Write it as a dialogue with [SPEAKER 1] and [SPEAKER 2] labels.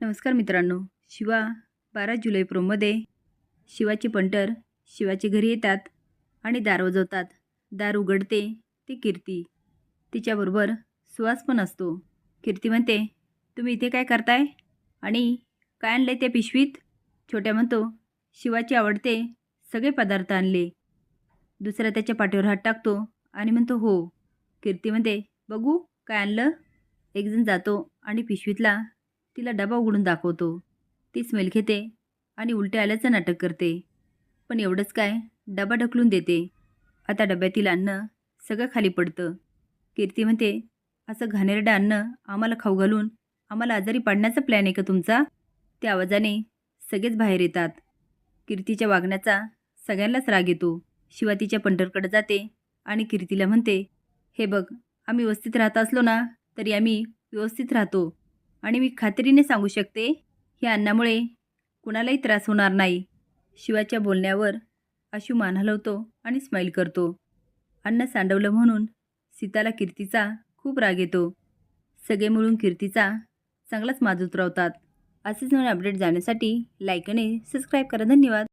[SPEAKER 1] नमस्कार मित्रांनो. शिवा बारा जुलै प्रोमध्ये शिवाचे पंटर शिवाचे घरी येतात आणि दार वाजवतात दार उघडते ती कीर्ती. तिच्याबरोबर सुहास पण असतो. कीर्ती म्हणते तुम्ही इथे काय करताय? आणि काय आणले त्या पिशवीत? छोट्या म्हणतो शिवाची आवडते सगळे पदार्थ आणले. दुसरा त्याच्या पाठीवर हात टाकतो आणि म्हणतो हो. कीर्ती म्हणते बघू काय आणलं? एकजण जातो आणि पिशवीतला तिला डबा उघडून दाखवतो. ती स्मेल घेते आणि उलट्या आल्याचं नाटक करते. पण एवढंच काय? डबा ढकलून देते. आता डब्यातील अन्न सगळं खाली पडतं. कीर्ती म्हणते असं घाणेरडं अन्न आम्हाला खाऊ घालून आम्हाला आजारी पाडण्याचा प्लॅन आहे का तुमचा? त्या आवाजाने सगळेच बाहेर येतात. कीर्तीच्या वागण्याचा सगळ्यांनाच राग येतो. शिवा तिच्या पंढरकडे जाते आणि कीर्तीला म्हणते हे बघ आम्ही व्यवस्थित राहत असलो ना तरी आम्ही व्यवस्थित राहतो. आणि मी खात्रीने सांगू शकते ह्या अन्नामुळे कुणालाही त्रास होणार नाही. शिवाच्या बोलण्यावर आशू मान हलवतो आणि स्माईल करतो. अन्न सांडवलं म्हणून सीताला कीर्तीचा खूप राग येतो. सगळे मिळून कीर्तीचा चांगलाच माज उतरवतात असेच नवीन अपडेट जाण्यासाठी लाईक आणि सबस्क्राईब करा. धन्यवाद.